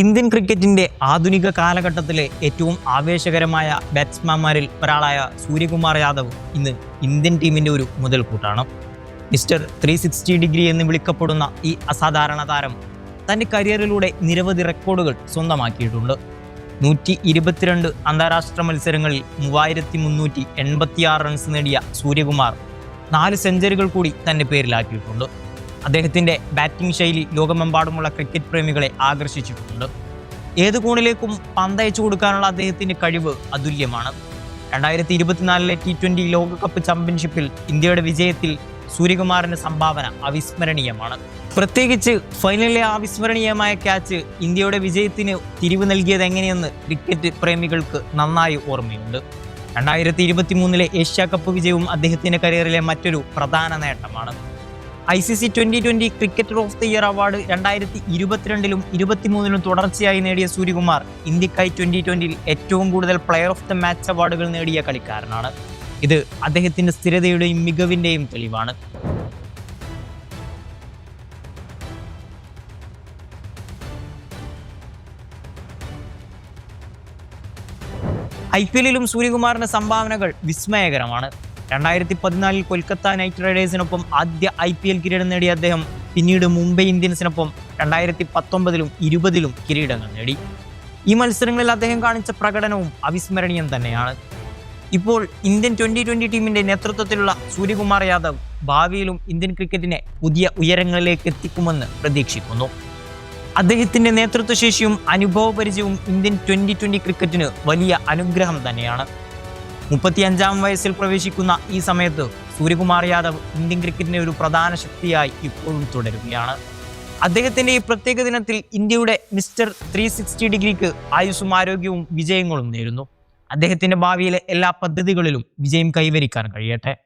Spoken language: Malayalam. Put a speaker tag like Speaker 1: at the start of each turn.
Speaker 1: ഇന്ത്യൻ ക്രിക്കറ്റിന്റെ ആധുനിക കാലഘട്ടത്തിലെ ഏറ്റവും ആവേശകരമായ ബാറ്റ്സ്മാൻമാരിൽ ഒരാളായ സൂര്യകുമാർ യാദവ് ഇന്ന് ഇന്ത്യൻ ടീമിന്റെ ഒരു മുതൽക്കൂട്ടാണ്. മിസ്റ്റർ ത്രീ സിക്സ്റ്റി ഡിഗ്രി എന്ന് വിളിക്കപ്പെടുന്ന ഈ അസാധാരണ താരം തന്റെ കരിയറിലൂടെ നിരവധി റെക്കോർഡുകൾ സ്വന്തമാക്കിയിട്ടുണ്ട്. നൂറ്റി ഇരുപത്തിരണ്ട് അന്താരാഷ്ട്ര മത്സരങ്ങളിൽ മൂവായിരത്തി മുന്നൂറ്റി എൺപത്തിയാറ് റൺസ് നേടിയ സൂര്യകുമാർ നാല് സെഞ്ചുറികൾ കൂടി തന്റെ പേരിലാക്കിയിട്ടുണ്ട്. അദ്ദേഹത്തിന്റെ ബാറ്റിംഗ് ശൈലി ലോകമെമ്പാടുമുള്ള ക്രിക്കറ്റ് പ്രേമികളെ ആകർഷിച്ചിട്ടുണ്ട്. ഏത് കോണിലേക്കും പന്തയച്ചു കൊടുക്കാനുള്ള അദ്ദേഹത്തിന്റെ കഴിവ് അതുല്യമാണ്. രണ്ടായിരത്തി ഇരുപത്തിനാലിലെ ടി ട്വന്റി ലോകകപ്പ് ചാമ്പ്യൻഷിപ്പിൽ ഇന്ത്യയുടെ വിജയത്തിൽ സൂര്യകുമാറിന്റെ സംഭാവന അവിസ്മരണീയമാണ്. പ്രത്യേകിച്ച് ഫൈനലിലെ അവിസ്മരണീയമായ ക്യാച്ച് ഇന്ത്യയുടെ വിജയത്തിന് തിരിവ് നൽകിയത് എങ്ങനെയെന്ന് ക്രിക്കറ്റ് പ്രേമികൾക്ക് നന്നായി ഓർമ്മയുണ്ട്. രണ്ടായിരത്തി ഇരുപത്തി മൂന്നിലെ ഏഷ്യാ കപ്പ് വിജയവും അദ്ദേഹത്തിന്റെ കരിയറിലെ മറ്റൊരു പ്രധാന നേട്ടമാണ്. I C C twenty twenty cricketer of the year award രണ്ടായിരത്തി ഇരുപത്തിരണ്ടിലും ഇരുപത്തിമൂന്നിലും തുടർച്ചയായി നേടിയ സൂര്യകുമാർ ഇന്ത്യക്കായി ട്വന്റി ട്വന്റിയിൽ ഏറ്റവും കൂടുതൽ പ്ലെയർ ഓഫ് ദ മാച്ച് അവാർഡുകൾ നേടിയ കളിക്കാരനാണ്. ഇത് അദ്ദേഹത്തിന്റെ സ്ഥിരതയുടെയും മികവിന്റെയും തെളിവാണ്. ഐ പി എല്ലിലും സൂര്യകുമാറിന്റെ സംഭാവനകൾ വിസ്മയകരമാണ്. രണ്ടായിരത്തി പതിനാലിൽ കൊൽക്കത്ത നൈറ്റ് റൈഡേഴ്സിനൊപ്പം ആദ്യ ഐ പി എൽ കിരീടം നേടിയ അദ്ദേഹം പിന്നീട് മുംബൈ ഇന്ത്യൻസിനൊപ്പം രണ്ടായിരത്തി പത്തൊമ്പതിലും ഇരുപതിലും കിരീടങ്ങൾ നേടി. ഈ മത്സരങ്ങളിൽ അദ്ദേഹം കാണിച്ച പ്രകടനവും അവിസ്മരണീയം തന്നെയാണ്. ഇപ്പോൾ ഇന്ത്യൻ ട്വന്റി ട്വന്റി ടീമിന്റെ നേതൃത്വത്തിലുള്ള സൂര്യകുമാർ യാദവ് ഭാവിയിലും ഇന്ത്യൻ ക്രിക്കറ്റിനെ പുതിയ ഉയരങ്ങളിലേക്ക് എത്തിക്കുമെന്ന് പ്രതീക്ഷിക്കുന്നു. അദ്ദേഹത്തിന്റെ നേതൃത്വശേഷിയും അനുഭവപരിചയവും ഇന്ത്യൻ ട്വന്റി ട്വന്റി ക്രിക്കറ്റിന് വലിയ അനുഗ്രഹം തന്നെയാണ്. മുപ്പത്തിയഞ്ചാം വയസ്സിൽ പ്രവേശിക്കുന്ന ഈ സമയത്ത് സൂര്യകുമാർ യാദവ് ഇന്ത്യൻ ക്രിക്കറ്റിന്റെ ഒരു പ്രധാന ശക്തിയായി ഇപ്പോഴും തുടരുകയാണ്. അദ്ദേഹത്തിന്റെ ഈ പ്രത്യേക ദിനത്തിൽ ഇന്ത്യയുടെ മിസ്റ്റർ ത്രീ സിക്സ്റ്റി ഡിഗ്രിക്ക് ആയുസ്സും ആരോഗ്യവും വിജയങ്ങളും നേരുന്നു. അദ്ദേഹത്തിന്റെ ഭാവിയിലെ എല്ലാ പദ്ധതികളിലും വിജയം കൈവരിക്കാൻ കഴിയട്ടെ.